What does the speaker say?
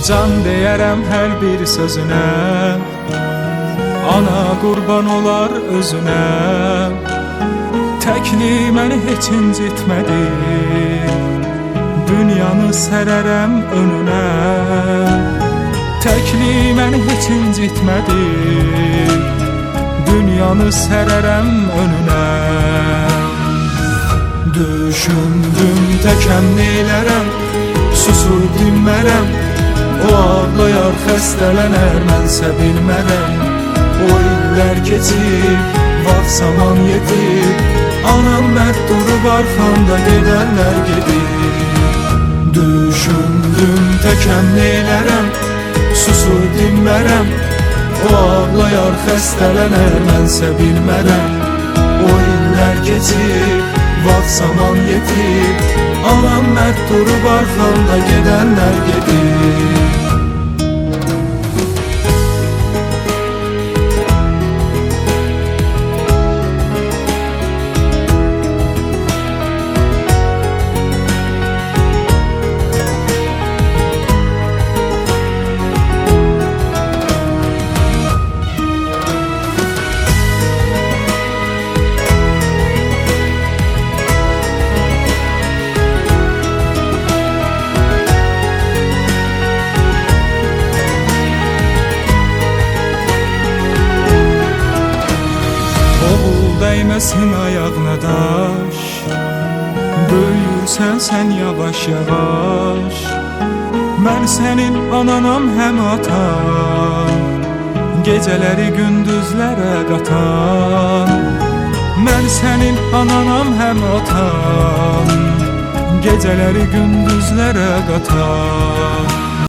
Can deyərəm hər bir sözünə Ana qurban olar özünə Təkli məni heç Dünyanı sərərəm önünə Təkli məni heç Dünyanı sərərəm önünə Düşündüm təkəm neylərəm Susur dinmərəm xəstələnər Mənsə bilmərəm O illər keçib Vaxt zaman yetib Anam mərd durub arxamda gedənlər gedib Düşündüm təkəm neylərəm Susur dinmərəm O ağlayar xəstələnər Mənsə bilmərəm O illər keçib Vaxt zaman yetib Anam mərd durub arxamda gedənlər gedib Dəyməsin ayağına daş Böyürsən sən yavaş yavaş. Mən sənin ananam həm atan Gecələri gündüzlərə qatan Mən sənin ananam həm atan Gecələri gündüzlərə qatan